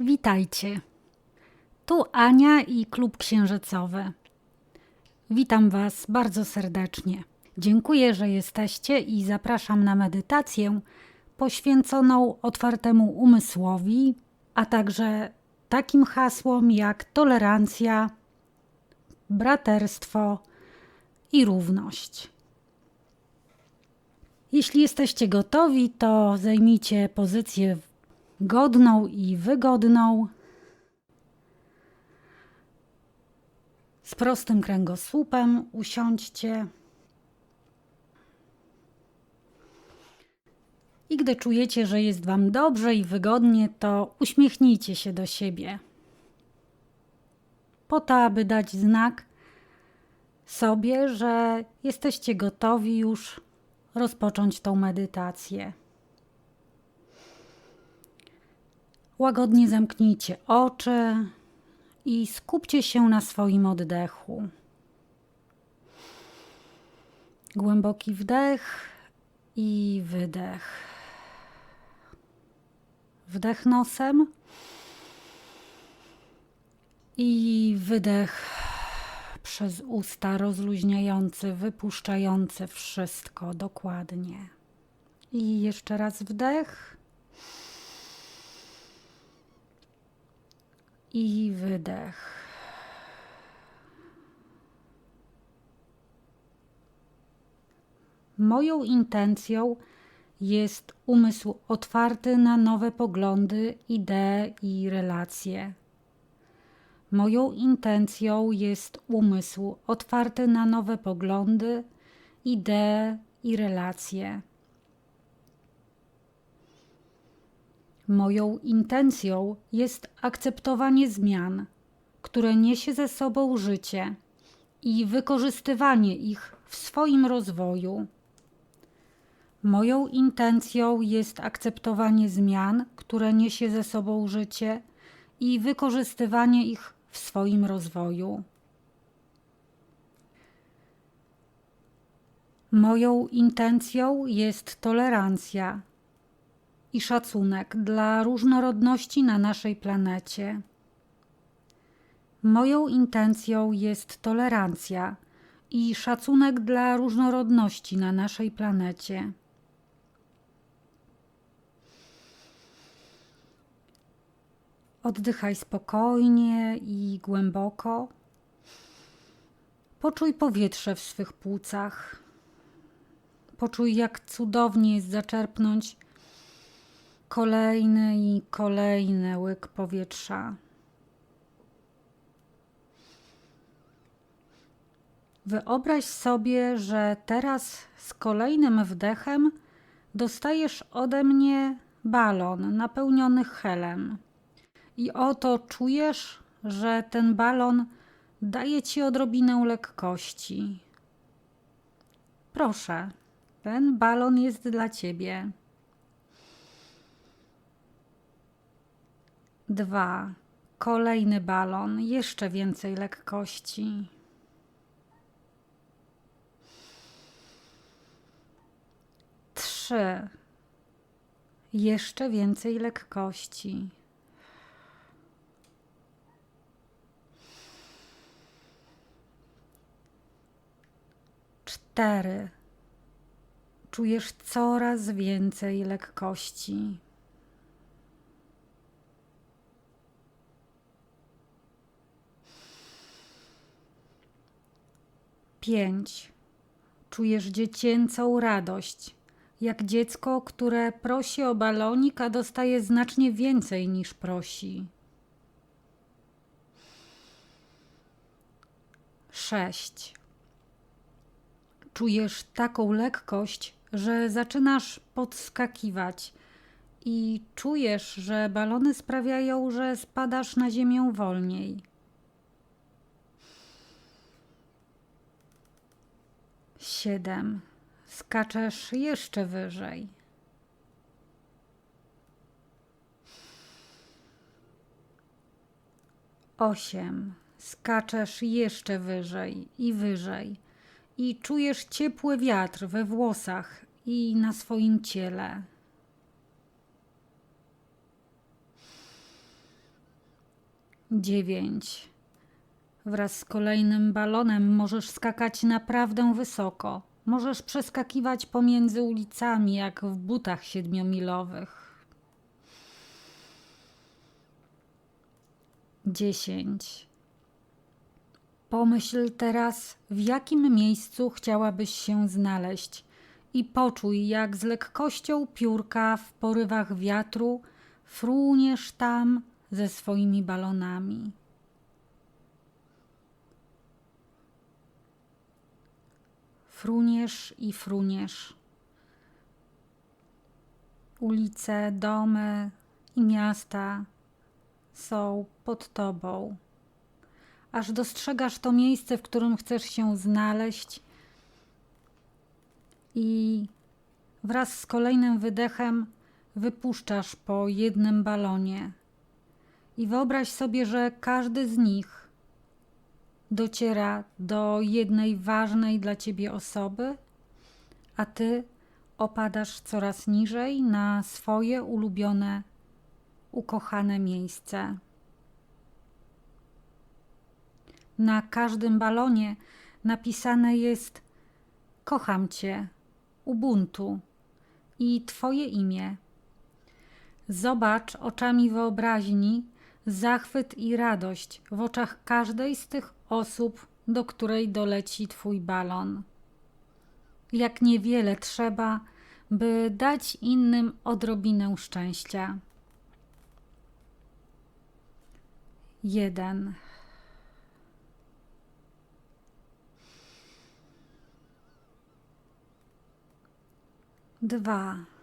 Witajcie. Tu Ania i Klub Księżycowy. Witam Was bardzo serdecznie. Dziękuję, że jesteście i zapraszam na medytację poświęconą otwartemu umysłowi, a także takim hasłom jak tolerancja, braterstwo i równość. Jeśli jesteście gotowi, to zajmijcie pozycję godną i wygodną, z prostym kręgosłupem usiądźcie. I gdy czujecie, że jest Wam dobrze i wygodnie, to uśmiechnijcie się do siebie. Po to, aby dać znak sobie, że jesteście gotowi już rozpocząć tą medytację. Łagodnie zamknijcie oczy i skupcie się na swoim oddechu. Głęboki wdech i wydech. Wdech nosem i wydech przez usta rozluźniający, wypuszczający wszystko dokładnie. I jeszcze raz wdech. I wydech. Moją intencją jest umysł otwarty na nowe poglądy, idee i relacje. Moją intencją jest umysł otwarty na nowe poglądy, idee i relacje. Moją intencją jest akceptowanie zmian, które niesie ze sobą życie i wykorzystywanie ich w swoim rozwoju. Moją intencją jest akceptowanie zmian, które niesie ze sobą życie i wykorzystywanie ich w swoim rozwoju. Moją intencją jest tolerancja i szacunek dla różnorodności na naszej planecie. Moją intencją jest tolerancja i szacunek dla różnorodności na naszej planecie. Oddychaj spokojnie i głęboko. Poczuj powietrze w swych płucach. Poczuj, jak cudownie jest zaczerpnąć kolejny i kolejny łyk powietrza. Wyobraź sobie, że teraz z kolejnym wdechem dostajesz ode mnie balon napełniony helem. I oto czujesz, że ten balon daje ci odrobinę lekkości. Proszę, ten balon jest dla ciebie. Dwa. Kolejny balon, jeszcze więcej lekkości. Trzy. Jeszcze więcej lekkości. Cztery. Czujesz coraz więcej lekkości. Pięć. Czujesz dziecięcą radość, jak dziecko, które prosi o balonik, a dostaje znacznie więcej niż prosi. Sześć. Czujesz taką lekkość, że zaczynasz podskakiwać i czujesz, że balony sprawiają, że spadasz na ziemię wolniej. Siedem. Skaczesz jeszcze wyżej. Osiem. Skaczesz jeszcze wyżej i wyżej i czujesz ciepły wiatr we włosach i na swoim ciele. dziewięć. Wraz z kolejnym balonem możesz skakać naprawdę wysoko. Możesz przeskakiwać pomiędzy ulicami, jak w butach siedmiomilowych. Dziesięć. Pomyśl teraz, w jakim miejscu chciałabyś się znaleźć i poczuj, jak z lekkością piórka w porywach wiatru fruniesz tam ze swoimi balonami. Fruniesz i fruniesz. Ulice, domy i miasta są pod tobą, aż dostrzegasz to miejsce, w którym chcesz się znaleźć, i wraz z kolejnym wydechem wypuszczasz po jednym balonie. I wyobraź sobie, że każdy z nich dociera do jednej ważnej dla ciebie osoby, a ty opadasz coraz niżej na swoje ulubione, ukochane miejsce. Na każdym balonie napisane jest: Kocham cię, Ubuntu i Twoje imię. Zobacz oczami wyobraźni zachwyt i radość w oczach każdej z tych osób, do której doleci Twój balon. Jak niewiele trzeba, by dać innym odrobinę szczęścia. Jeden. Dwa.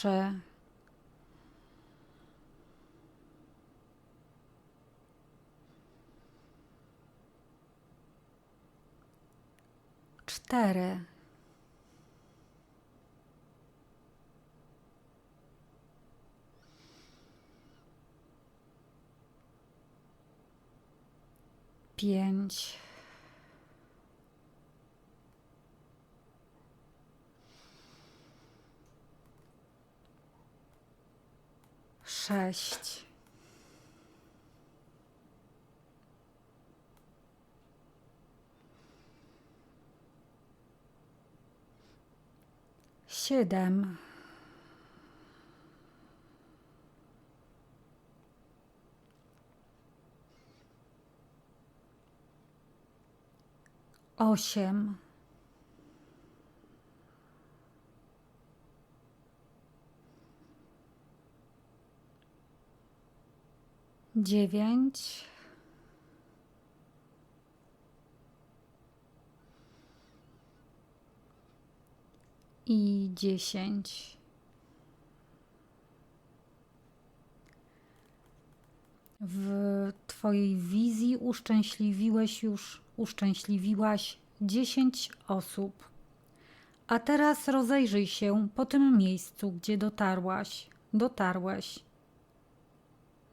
Trzy. Cztery. Pięć. Sześć. Siedem. Osiem. Dziewięć. I dziesięć. W Twojej wizji uszczęśliwiłeś już, uszczęśliwiłaś dziesięć osób. A teraz rozejrzyj się po tym miejscu, gdzie dotarłaś, dotarłeś.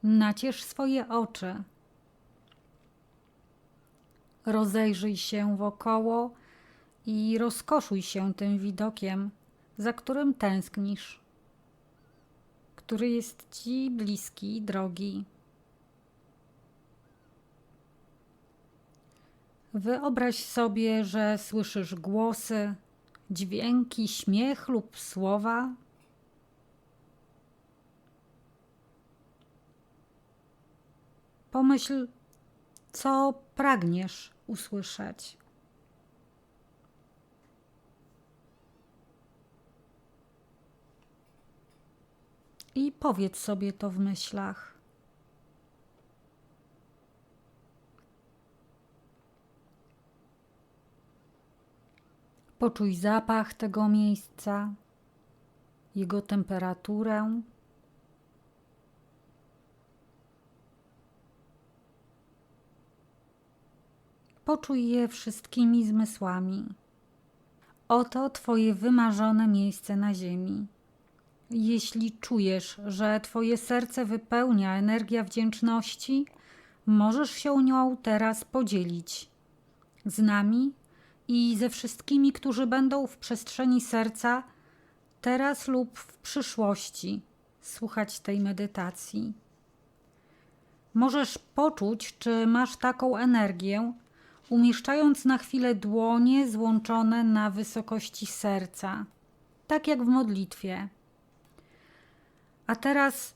Naciesz swoje oczy. Rozejrzyj się wokoło i rozkoszuj się tym widokiem, za którym tęsknisz, który jest ci bliski i drogi. Wyobraź sobie, że słyszysz głosy, dźwięki, śmiech lub słowa. Pomyśl, co pragniesz usłyszeć. I powiedz sobie to w myślach. Poczuj zapach tego miejsca, jego temperaturę. Poczuj je wszystkimi zmysłami. Oto Twoje wymarzone miejsce na Ziemi. Jeśli czujesz, że Twoje serce wypełnia energia wdzięczności, możesz się nią teraz podzielić z nami i ze wszystkimi, którzy będą w przestrzeni serca teraz lub w przyszłości słuchać tej medytacji. Możesz poczuć, czy masz taką energię, umieszczając na chwilę dłonie złączone na wysokości serca, tak jak w modlitwie. A teraz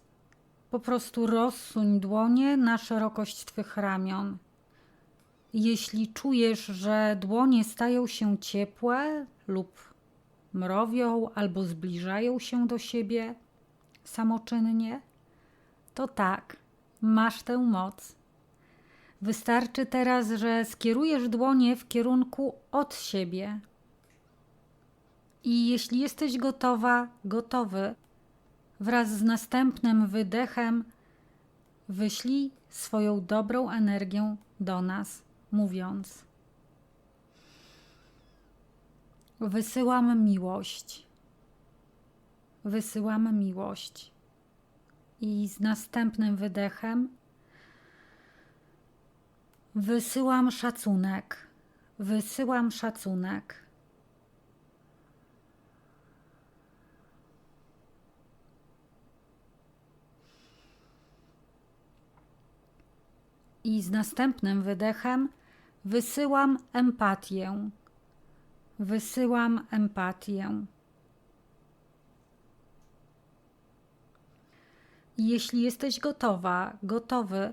po prostu rozsuń dłonie na szerokość Twych ramion. Jeśli czujesz, że dłonie stają się ciepłe lub mrowią albo zbliżają się do siebie samoczynnie, to tak, masz tę moc. Wystarczy teraz, że skierujesz dłonie w kierunku od siebie. I jeśli jesteś gotowa, gotowy, wraz z następnym wydechem wyślij swoją dobrą energię do nas, mówiąc: Wysyłam miłość. Wysyłam miłość. I z następnym wydechem wysyłam szacunek. Wysyłam szacunek. i z następnym wydechem wysyłam empatię. Wysyłam empatię. Jeśli jesteś gotowa, gotowy,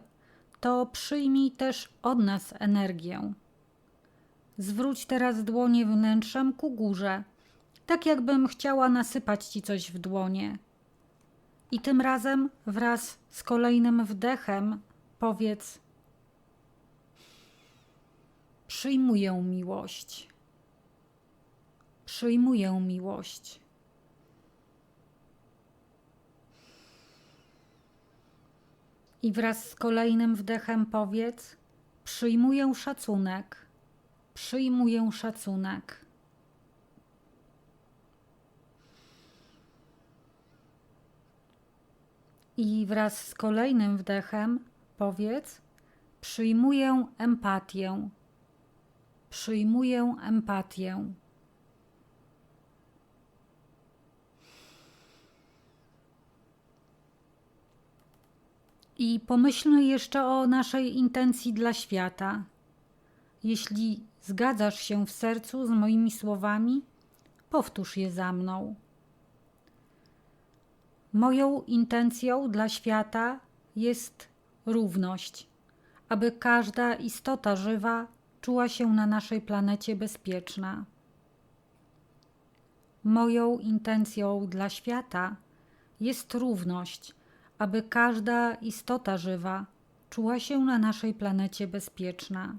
to przyjmij też od nas energię. Zwróć teraz dłonie wnętrzem ku górze, tak jakbym chciała nasypać ci coś w dłonie. I tym razem wraz z kolejnym wdechem powiedz: Przyjmuję miłość. Przyjmuję miłość. I wraz z kolejnym wdechem powiedz: Przyjmuję szacunek. Przyjmuję szacunek. I wraz z kolejnym wdechem powiedz: Przyjmuję empatię. Przyjmuję empatię. I pomyślmy jeszcze o naszej intencji dla świata. Jeśli zgadzasz się w sercu z moimi słowami, powtórz je za mną. Moją intencją dla świata jest równość, aby każda istota żywa czuła się na naszej planecie bezpieczna. Moją intencją dla świata jest równość, aby każda istota żywa czuła się na naszej planecie bezpieczna.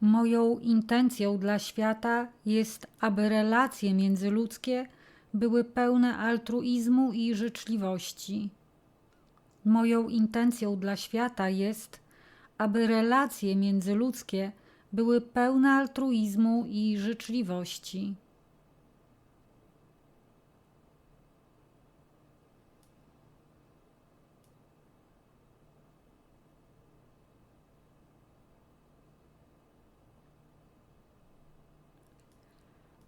Moją intencją dla świata jest, aby relacje międzyludzkie były pełne altruizmu i życzliwości. Moją intencją dla świata jest, aby relacje międzyludzkie były pełne altruizmu i życzliwości.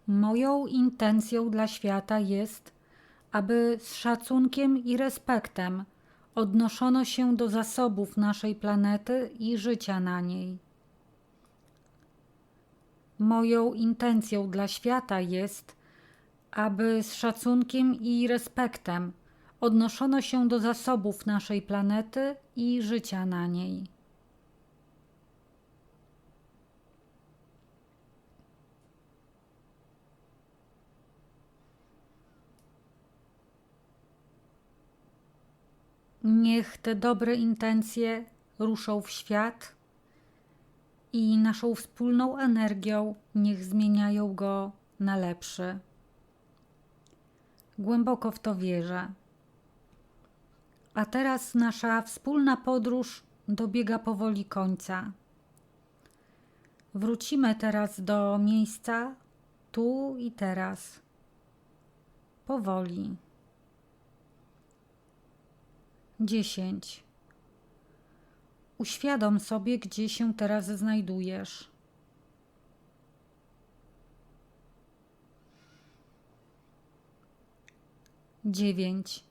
Moją intencją dla świata jest, aby z szacunkiem i respektem odnoszono się do zasobów naszej planety i życia na niej. Moją intencją dla świata jest, aby z szacunkiem i respektem odnoszono się do zasobów naszej planety i życia na niej. Niech te dobre intencje ruszą w świat i naszą wspólną energią niech zmieniają go na lepszy. Głęboko w to wierzę. A teraz nasza wspólna podróż dobiega powoli końca. Wrócimy teraz do miejsca tu i teraz, powoli. 10. Uświadom sobie, gdzie się teraz znajdujesz. Dziewięć.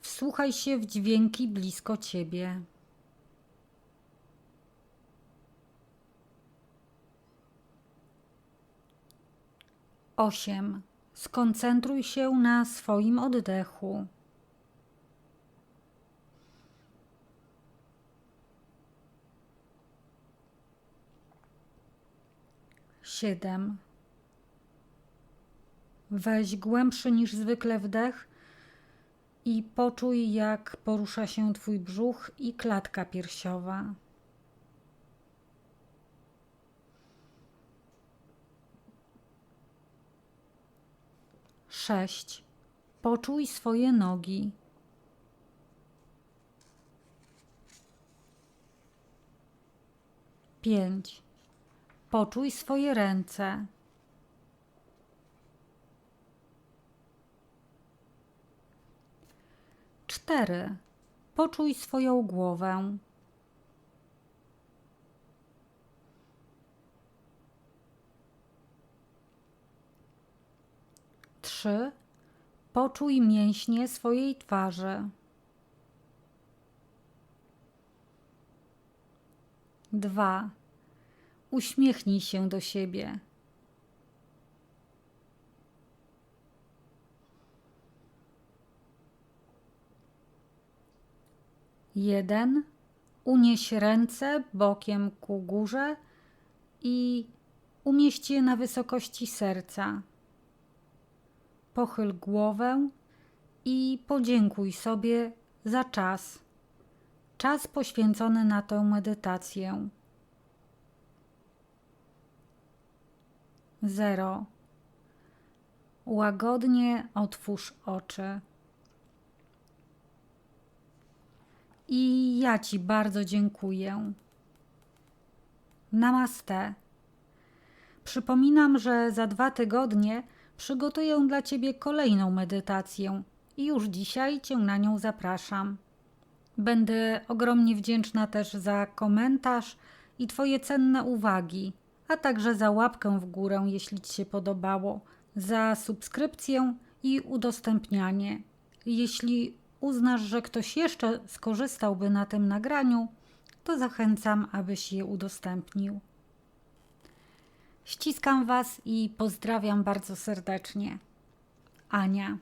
Wsłuchaj się w dźwięki blisko ciebie. Osiem. Skoncentruj się na swoim oddechu. Siedem. Weź głębszy niż zwykle wdech i poczuj, jak porusza się Twój brzuch i klatka piersiowa. Sześć. Poczuj swoje nogi. Pięć. Poczuj swoje ręce. Cztery. Poczuj swoją głowę. Trzy. Poczuj mięśnie swojej twarzy. Dwa. Uśmiechnij się do siebie. Jeden. Unieś ręce bokiem ku górze i umieść je na wysokości serca. Pochyl głowę i podziękuj sobie za czas. Czas poświęcony na tę medytację. Zero. Łagodnie otwórz oczy. I ja Ci bardzo dziękuję. Namaste. Przypominam, że za dwa tygodnie przygotuję dla Ciebie kolejną medytację i już dzisiaj Cię na nią zapraszam. Będę ogromnie wdzięczna też za komentarz i Twoje cenne uwagi, a także za łapkę w górę, jeśli Ci się podobało, za subskrypcję i udostępnianie. Jeśli uznasz, że ktoś jeszcze skorzystałby na tym nagraniu, to zachęcam, abyś je udostępnił. Ściskam Was i pozdrawiam bardzo serdecznie. Ania.